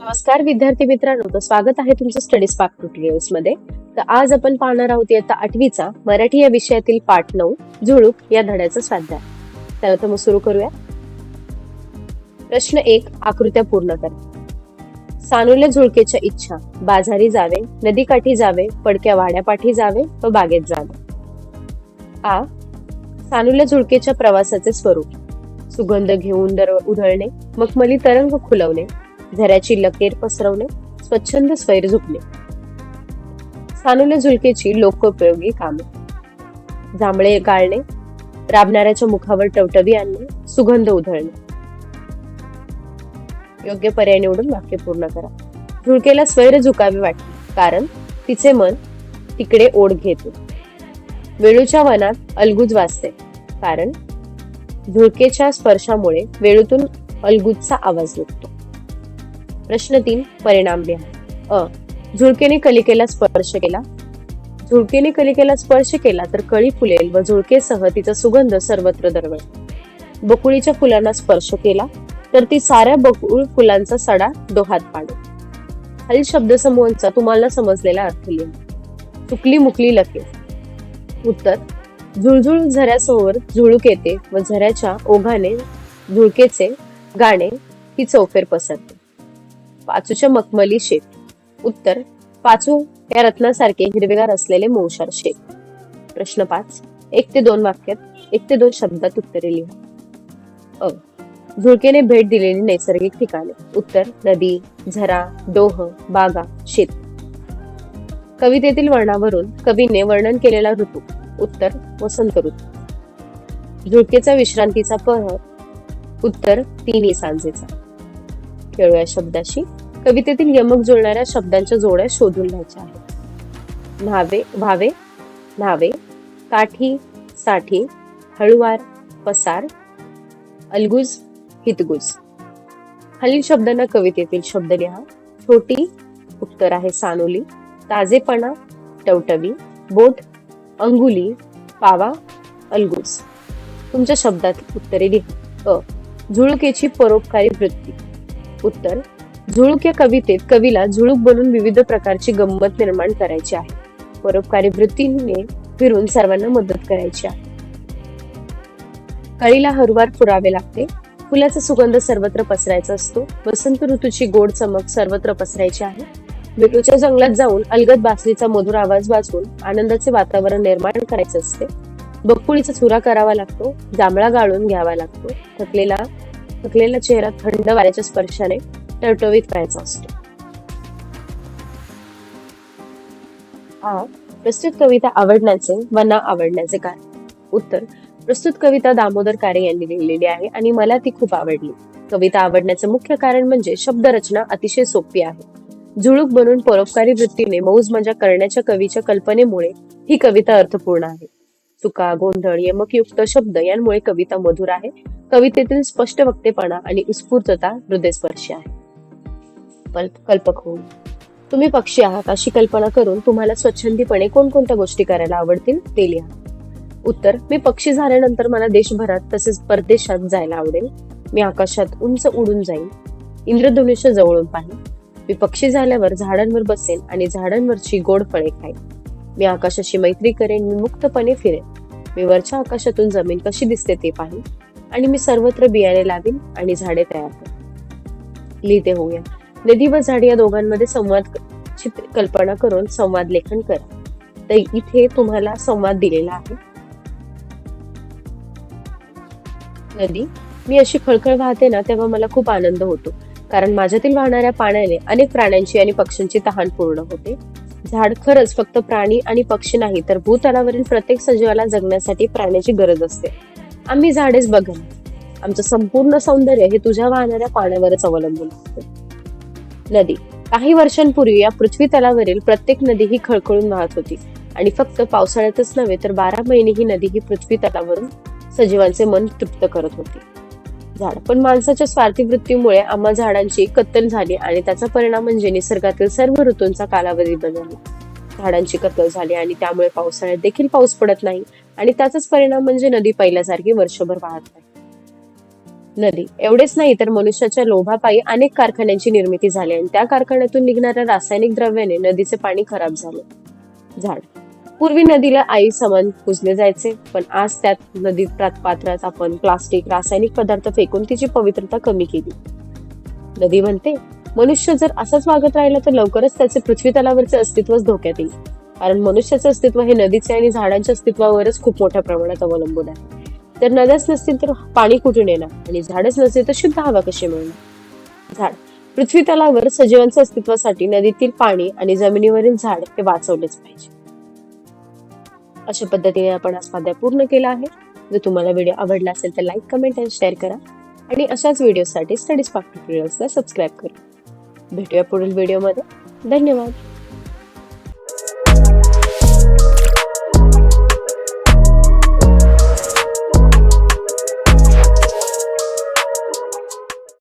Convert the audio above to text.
नमस्कार विद्यार्थी मित्रांनो. तर स्वागत आहे तुमचं स्टडी पार्क ट्युटोरियल्समध्ये. तर आज आपण पाहणार आहोत इयत्ता आठवीचा मराठी या विषयातील पाठ नऊ झुळूक या धड्याचा स्वाध्याय. तर आता मग सुरू करूया. प्रश्न एक आकृत्या पूर्ण करा. सानुल्या झुळकेच्या इच्छा बाजारी जावे नदीकाठी जावे पडक्या वाड्यापाठी जावे व बागेत जावे. आ सानुल्या झुळकेच्या प्रवासाचे स्वरूप. सुगंध घेऊन दर उधळणे मखमली तरंग खुलवणे झऱ्याची लकेर पसरवणे स्वच्छंद स्वैर झुकणे सानुले झुलकेची लोकोपयोगी कामे. जांभळे गाळणे राबणाऱ्याच्या मुखावर टवटवी आणणे सुगंध उधळणे. योग्य पर्याय निवडून वाक्य पूर्ण करा. झुळकेला स्वैर झुकावे वाटते कारण तिचे मन तिकडे ओढ घेते वेळूच्या वनात अलगुज वाजते कारण झुळकेच्या स्पर्शामुळे वेळूतून अलगुजचा आवाज निघतो. प्रश्न तीन परिणाम लिहा अ झुळकेने कलिकेला स्पर्श केला. झुळकेने कलिकेला स्पर्श केला तर कळी फुलेल व झुळकेसह तिचा सुगंध सर्वत्र दरवळ बकुळीच्या फुलांना स्पर्श केला तर ती साऱ्या बकुळ फुलांचा सडा डोहात पाडेल. खालील शब्दसमूहांचा तुम्हाला समजलेला अर्थ लिहा चुकली मुकली लके उत्तर झुळझुळ झऱ्यासमोर झुळूक येते व झऱ्याच्या ओघाने झुळकेचे गाणे ही चौफेर पसरते. पाचूच्या मखमली शेत उत्तर पाचू या रत्नासारखे हिरवेगार असलेले मोशार शेत प्रश्न पाच एक ते दोन वाक्यात एक ते दोन शब्दात उत्तरे लिहा. अ. झुळकेने भेट दिलेली नैसर्गिक ठिकाणे. उत्तर नदी झरा डोह बागा शेत. कवितेतील वर्णावरून कवीने वर्णन केलेला ऋतू. उत्तर वसंत ऋतू. झुळकेचा विश्रांतीचा पहर. उत्तर तिन्ही सांजेचा. खेळूया शब्दाशी. कवितेतील यमक जुळणाऱ्या शब्दांच्या जोड्या शोधून घ्यायच्या आहेत. न्हावे व्हावे न्हावे काठी साठी हळुवार पसार अलगुज हितगुज. खालील शब्दांना कवितेतील शब्द लिहा. छोटी उत्तर आहे सानोली. ताजेपणा टवटवी. बोट अंगुली. पावा अलगुज. तुमच्या शब्दात उत्तरे लिहा. अ. झुळकेची परोपकारी वृत्ती. उत्तर झुळूक या कवितेत कवीला झुळूक बनून विविध प्रकारची गंमत निर्माण करायची आहे. परोपकारी वृत्तीने फिरून सर्वांना मदत करायची आहे. कळीला हरवार पुरावे लागते. फुलाचा सुगंध सर्वत्र पसरायचा असतो. वसंत ऋतूची गोड चमक सर्वत्र पसरायची आहे. बेटूच्या जंगलात जाऊन अलगद बासरीचा मधुर आवाज वाजवून आनंदाचे वातावरण निर्माण करायचे असते. बकुळीचा चुरा करावा लागतो. जांभळा गाळून घ्यावा लागतो. थकलेला थकलेला चेहरा थंड वाऱ्याच्या स्पर्शाने टवटवीत व्हायचा असतो. प्रस्तुत कविता आवडण्याचे व ना आवडण्याचे कारण उत्तर प्रस्तुत कविता दामोदर कारे यांनी लिहिलेली आहे आणि मला ती खूप आवडली. कविता आवडण्याचे मुख्य कारण म्हणजे शब्दरचना अतिशय सोपी आहे. झुळूक बनून परोपकारी वृत्तीने मौज मजा करण्याच्या कवीच्या कल्पनेमुळे ही कविता अर्थपूर्ण आहे. चुका गोंधळ यमकयुक्त शब्द यांमुळे कविता मधुर आहे. कवितेतील स्पष्ट वक्तेपणा आणि उत्स्फूर्तता हृदयस्पर्शी आहे. कल्पक होऊन. तुम्ही पक्षी आहात अशी कल्पना करून तुम्हाला स्वच्छंदीपणे कोणकोणत्या गोष्टी करायला आवडतील ते लिहा. उत्तर मी पक्षी झाल्यानंतर मला देशभरात तसेच परदेशात जायला आवडेल. मी आकाशात उंच उडून जाईन. इंद्रधनुष्य जवळून पाहिन. मी पक्षी झाल्यावर झाडांवर बसेन आणि झाडांवरची गोड फळे खाईन. मी आकाशाशी मैत्री करेन मी मुक्तपणे फिरेन. मी वरच्या आकाशातून जमीन कशी दिसते ते पाहिन. आणि मी सर्वत्र बियाणे लावीन आणि झाडे तयार करेन. लिहिते होऊया. नदी व झाड या दोघांमध्ये संवाद कल्पना करून संवाद लेखन करा. तर इथे तुम्हाला संवाद दिलेला आहे. नदी मी अशी खळखळ वाहते ना तेव्हा मला खूप आनंद होतो. कारण माझ्यातील वाहणाऱ्या पाण्याने अनेक प्राण्यांची आणि पक्ष्यांची तहान पूर्ण होते. झाड खरंच फक्त प्राणी आणि पक्षी नाही तर भूतलावरील प्रत्येक सजीवाला जगण्यासाठी प्राण्याची गरज असते. आम्ही झाडेच बघा आमचं संपूर्ण सौंदर्य हे तुझ्या वाहणाऱ्या पाण्यावरच अवलंबून असते. नदी. काही वर्षांपूर्वी या पृथ्वी तलावरील प्रत्येक नदी ही खळखळून वाहत होती. आणि फक्त पावसाळ्यातच नव्हे तर बारा महिने ही नदी ही पृथ्वी तलावरून सजीवांचे मन तृप्त करत होती. झाड. पण माणसाच्या स्वार्थी वृत्तीमुळे आम्हा झाडांची कत्तल झाली आणि त्याचा परिणाम म्हणजे निसर्गातील सर्व ऋतूंचा कालावधी बदलला. झाडांची कत्तल झाली आणि त्यामुळे पावसाळ्यात देखील पाऊस पडत नाही. आणि त्याचाच परिणाम म्हणजे नदी पहिल्यासारखी वर्षभर वाहत नाही. नदी एवढेच नाही तर मनुष्याच्या लोभापायी अनेक कारखान्यांची निर्मिती झाली आणि त्या कारखान्यातून निघणाऱ्या रासायनिक द्रव्याने नदीचे पाणी खराब झाले. झाड. पूर्वी नदीला आई समान पुजले जायचे पण आज त्यात नदीत प्रात- पात्रात आपण प्लास्टिक रासायनिक पदार्थ फेकून तिची पवित्रता कमी केली. नदी म्हणते मनुष्य जर असंच वागत राहिला तर लवकरच त्याचे पृथ्वी तलावरचे अस्तित्वच धोक्यात येईल. कारण मनुष्याचं अस्तित्व हे नदीचे आणि झाडांच्या अस्तित्वावरच खूप मोठ्या प्रमाणात अवलंबून आहे. तर नद्याच नसतील तर पाणी कुठून येणार? आणि झाडच नसतील तर शुद्ध हवा कशी मिळणार? झाड. पृथ्वी तलावर सजीवांच्या अस्तित्वासाठी नदीतील पाणी आणि जमिनीवरील झाड हे वाचवलेच पाहिजे. अशा पद्धतीने आपण हा स्वाध्याय पूर्ण केला आहे. जर तुम्हाला व्हिडिओ आवडला असेल तर लाईक कमेंट आणि शेअर करा. आणि अशाच व्हिडिओसाठी स्टडीज पार्क ट्युटोरियल्सला सबस्क्राईब करा. भेटूया पुढील व्हिडिओमध्ये. धन्यवाद.